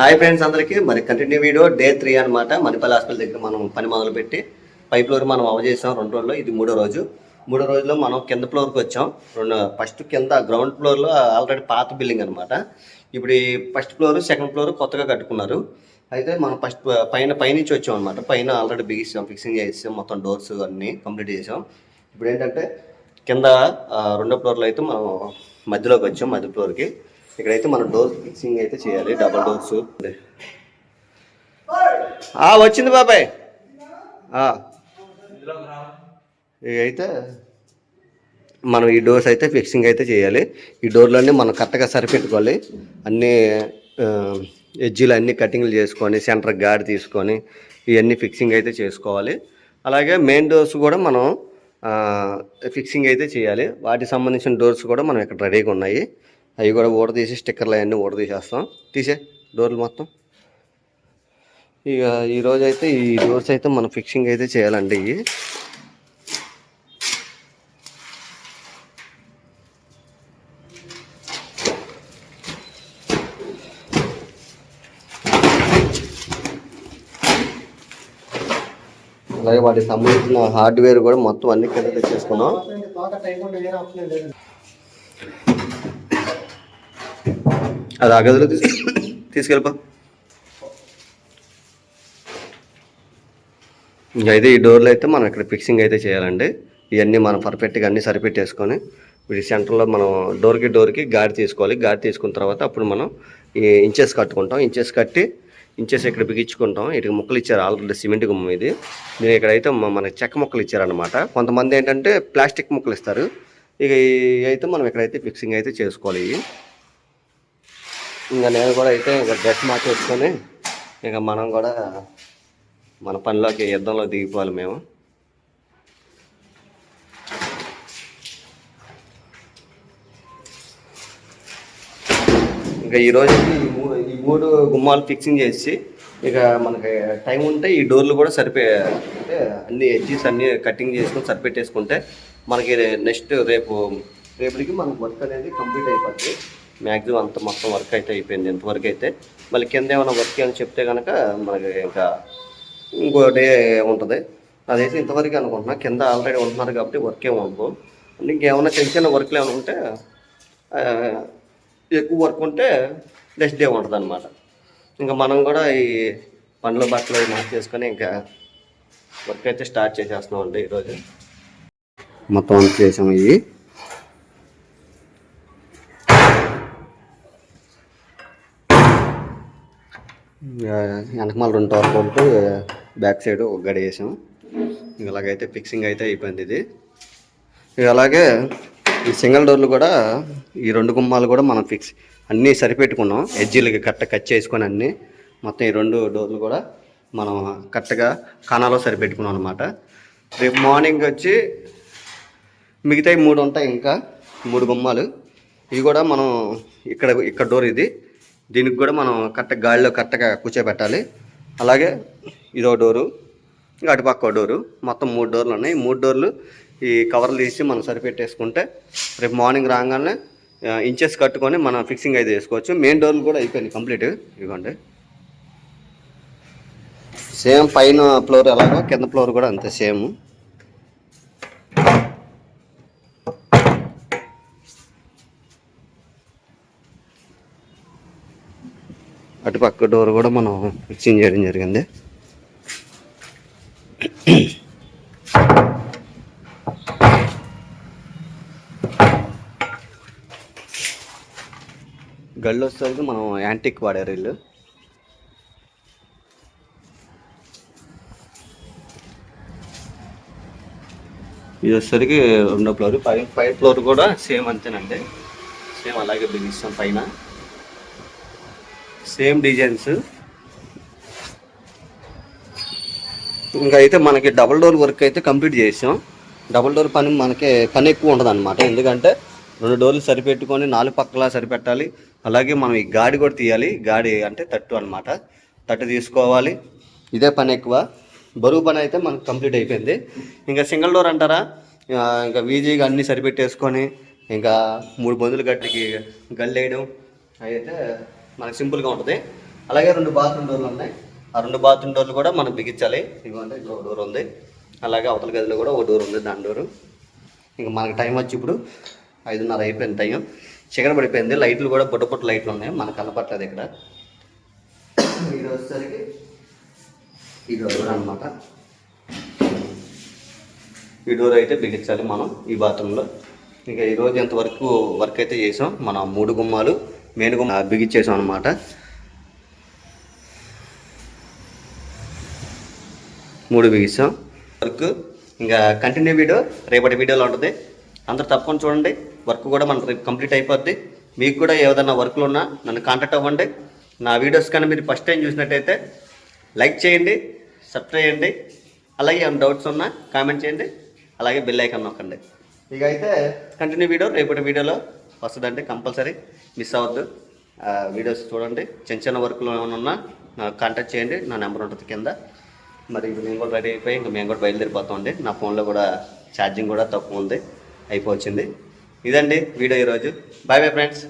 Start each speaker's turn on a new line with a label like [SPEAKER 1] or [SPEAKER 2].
[SPEAKER 1] Hi friends అందరికీ. మరి continue video day three అనమాట మణిపల్లి హాస్పిటల్ దగ్గర మనం పని మొదలు పెట్టి పై ఫ్లోర్ మనం అవ చేసాం రెండు రోజుల్లో. ఇది మూడో రోజు. మూడో రోజుల్లో మనం కింద ఫ్లోర్కి వచ్చాం. రెండు ఫస్ట్ కింద గ్రౌండ్ ఫ్లోర్లో ఆల్రెడీ పాత బిల్డింగ్ అనమాట ఇప్పుడు ఈ ఫస్ట్ ఫ్లోర్ సెకండ్ ఫ్లోర్ కొత్తగా కట్టుకున్నారు. అయితే మనం ఫస్ట్ పైన పైనుంచి వచ్చాం అనమాట పైన ఆల్రెడీ బిగిస్తాం ఫిక్సింగ్ చేసాం మొత్తం డోర్స్ అన్నీ కంప్లీట్ చేసాం. ఇప్పుడు ఏంటంటే కింద రెండో ఫ్లోర్లో అయితే మనం మధ్యలోకి వచ్చాం మధ్య ఫ్లోర్కి ఇక్కడైతే మనం డోర్ ఫిక్సింగ్ అయితే చేయాలి డబల్ డోర్స్. వచ్చింది బాబాయ్. ఆ. అయితే మనం ఈ డోర్స్ అయితే ఫిక్సింగ్ అయితే చేయాలి. ఈ డోర్లన్నీ మనం కరెక్ట్గా సరిపెట్టుకోవాలి. అన్నీ ఎడ్జీలు అన్ని కటింగ్లు చేసుకొని సెంటర్ గాడి తీసుకొని ఇవన్నీ ఫిక్సింగ్ అయితే చేసుకోవాలి. అలాగే మెయిన్ డోర్స్ కూడా మనం ఫిక్సింగ్ అయితే చేయాలి. వాటికి సంబంధించిన డోర్స్ కూడా మనం ఇక్కడ రెడీగా ఉన్నాయి. అవి కూడా ఊడ తీసి స్టిక్కర్లు అవన్నీ ఊడ తీసేస్తాం. తీసే డోర్లు మొత్తం. ఇక ఈరోజు అయితే ఈ డోర్స్ అయితే మనం ఫిక్సింగ్ అయితే చేయాలండి. ఇవి అలాగే వాటికి సంబంధించిన హార్డ్వేర్ కూడా మొత్తం అన్ని కింద తెచ్చేసుకున్నాం. అది ఆ గదిలో తీసు తీసుకెళ్ళిపో. అయితే ఈ డోర్లు అయితే మనం ఇక్కడ ఫిక్సింగ్ అయితే చేయాలండి. ఇవన్నీ మనం పర్ఫెక్ట్గా అన్నీ సరిపెట్టేసుకొని వీటి సెంటర్లో మనం డోర్కి డోర్కి గాడి తీసుకోవాలి. గాడి తీసుకున్న తర్వాత అప్పుడు మనం ఈ ఇంచెస్ కట్టుకుంటాం. ఇంచెస్ కట్టి ఇంచెస్ ఇక్కడ బిగించుకుంటాం. ఇటు ముక్కలు ఇచ్చారు ఆల్రెడీ సిమెంట్ గుమ్మ ఇది. నేను ఇక్కడైతే మనకి చెక్క ముక్కలు ఇచ్చారనమాట కొంతమంది ఏంటంటే ప్లాస్టిక్ ముక్కలు ఇస్తారు. ఇక ఇవి అయితే మనం ఇక్కడైతే ఫిక్సింగ్ అయితే చేసుకోవాలి. ఇవి ఇంకా నేను కూడా అయితే ఇంకా డ్రెస్ మార్చేసుకొని ఇక మనం కూడా మన పనిలోకి యుద్ధంలో దిగిపోవాలి మేము. ఇంకా ఈ రోజు ఈ ఈ మూడు గుమ్మాలు ఫిక్సింగ్ చేసి ఇక మనకి టైం ఉంటే ఈ డోర్లు కూడా సరిపే అంటే అన్ని ఎడ్జెస్ అన్ని కటింగ్ చేసుకొని సరిపెట్టేసుకుంటే మనకి నెక్స్ట్ రేపు రేపటికి మనకు వర్క్ అనేది కంప్లీట్ అయిపోద్ది. మ్యాక్సిమం అంత మొత్తం వర్క్ అయితే అయిపోయింది. ఇంతవరకు అయితే మళ్ళీ కింద ఏమైనా వర్క్ అని చెప్తే కనుక మనకి ఇంకా ఇంకో డే ఉంటుంది. అదైతే ఇంతవరకు అనుకుంటున్నా. కింద ఆల్రెడీ ఉంటున్నారు కాబట్టి వర్క్ ఏమి ఉండదు. ఇంకేమైనా చిన్న చిన్న వర్క్లు ఏమైనా ఉంటే ఎక్కువ వర్క్ ఉంటే నెక్స్ట్ డే ఉంటుంది అనమాట ఇంకా మనం కూడా ఈ పండ్ల బట్టలు అవి మార్చేసుకొని ఇంకా వర్క్ అయితే స్టార్ట్ చేసేస్తున్నాం అండి ఈరోజు. మొత్తం అంత చేసాము. ఇవి వెనకమాల రెండు టవర్ బోల్ట్ బ్యాక్ సైడ్ ఒక గడి వేసాం. ఇలాగైతే ఫిక్సింగ్ అయితే అయిపోయింది ఇది. అలాగే ఈ సింగిల్ డోర్లు కూడా ఈ రెండు గుమ్మాలు కూడా మనం ఫిక్స్ అన్నీ సరిపెట్టుకున్నాం. ఎడ్జీలకి కట్ట కట్ చేసుకొని అన్నీ మొత్తం ఈ రెండు డోర్లు కూడా మనం కరెక్ట్గా కణాలో సరిపెట్టుకున్నాం అనమాట రేపు మార్నింగ్ వచ్చి మిగతాయి మూడు ఉంటాయి ఇంకా మూడు గుమ్మాలు. ఇవి కూడా మనం ఇక్కడ ఇక్కడ డోర్ ఇది. దీనికి కూడా మనం కరెక్ట్ గాలిలో కరెక్ట్గా కూర్చోబెట్టాలి. అలాగే ఇదో డోరు అటుపక్క డోరు మొత్తం మూడు డోర్లు ఉన్నాయి. మూడు డోర్లు ఈ కవర్లు తీసి మనం సరిపెట్టేసుకుంటే రేపు మార్నింగ్ రాగానే ఇంచెస్ కట్టుకొని మనం ఫిక్సింగ్ అయితే చేసుకోవచ్చు. మెయిన్ డోర్లు కూడా అయిపోయింది కంప్లీట్. ఇవ్వండి సేమ్ పైన ఫ్లోర్ ఎలాగో కింద ఫ్లోర్ కూడా అంతే సేమ్. అటుపక్క డోర్ కూడా మనం ఫిక్సింగ్ చేయడం జరిగింది. గళ్ళు వచ్చేసరికి మనం యాంటిక్ వాడారు వీళ్ళు ఇది వచ్చేసరికి రెండో ఫ్లోర్. పై పై ఫ్లోర్ కూడా సేమ్ అంతేనండి. సేమ్ అలాగే బిగిస్తాం పైన. Same designs. ఇంకా అయితే మనకి డబుల్ డోర్ వర్క్ అయితే కంప్లీట్ చేసాం. డబుల్ డోర్ పని మనకి పని ఎక్కువ ఉంటుంది అనమాట ఎందుకంటే రెండు డోర్లు సరిపెట్టుకొని నాలుగు పక్కల సరిపెట్టాలి. అలాగే మనం ఈ గాడి కూడా తీయాలి. గాడి అంటే తట్టు అనమాట తట్టు తీసుకోవాలి. ఇదే పని ఎక్కువ. బరువు పని అయితే మనకు కంప్లీట్ అయిపోయింది. ఇంకా సింగిల్ డోర్ అంటారా? ఇంకా వీజీగా అన్నీ సరిపెట్టేసుకొని ఇంకా మూడు బొందులు గట్టికి గల్లేయడం. అయితే మనకు సింపుల్గా ఉంటుంది. అలాగే రెండు బాత్రూమ్ డోర్లు ఉన్నాయి. ఆ రెండు బాత్రూమ్ డోర్లు కూడా మనం బిగించాలి. ఇవ్వండి ఇక్కడ ఒక డోర్ ఉంది. అలాగే అవతల గదిలో కూడా ఒక డోర్ ఉంది దాని డోరు ఇంకా మనకి టైం వచ్చి ఇప్పుడు ఐదున్నర అయిపోయింది టైం చీకటి పడిపోయింది. లైట్లు కూడా బుట్ట పొట్ట లైట్లు ఉన్నాయి. మనకు కనపట్లేదు ఇక్కడ. ఇది వచ్చేసరికి ఈ డోర్ అనమాట ఈ డోర్ అయితే బిగించాలి మనం ఈ బాత్రూంలో ఇంకా ఈరోజు ఎంతవరకు వర్క్ అయితే చేసాం? మన మూడు గుమ్మాలు. మెయిన్ బిగించేసాం అనమాట మూడు బిగిస్తాం వర్క్ ఇంకా కంటిన్యూ వీడియో రేపటి వీడియోలో ఉంటుంది. అందరు తప్పకుండా చూడండి. వర్క్ కూడా మన రేపు కంప్లీట్ అయిపోద్ది. మీకు కూడా ఏదైనా వర్క్లు ఉన్నా నన్ను కాంటాక్ట్ అవ్వండి. నా వీడియోస్ కానీ మీరు ఫస్ట్ టైం చూసినట్టయితే లైక్ చేయండి సబ్స్క్రైబ్ చేయండి. అలాగే ఏమైనా డౌట్స్ ఉన్నా కామెంట్ చేయండి. అలాగే బెల్ ఐకాన్ నొక్కండి. ఇక అయితే కంటిన్యూ వీడియో రేపటి వీడియోలో వస్తుందండి కంపల్సరీ మిస్ అవ్వద్దు. ఆ, వీడియోస్ చూడండి. చిన్న చిన్న వర్క్లో ఏమైనా ఉన్నా కాంటాక్ట్ చేయండి. నా నెంబర్ ఉంటుంది కింద. మరి ఇప్పుడు మేము కూడా రెడీ అయిపోయి ఇంకా మేము కూడా బయలుదేరిపోతామండి నా ఫోన్లో కూడా ఛార్జింగ్ కూడా తక్కువ ఉంది. అయిపోవచ్చింది. ఇదండి వీడియో ఈరోజు. Bye bye friends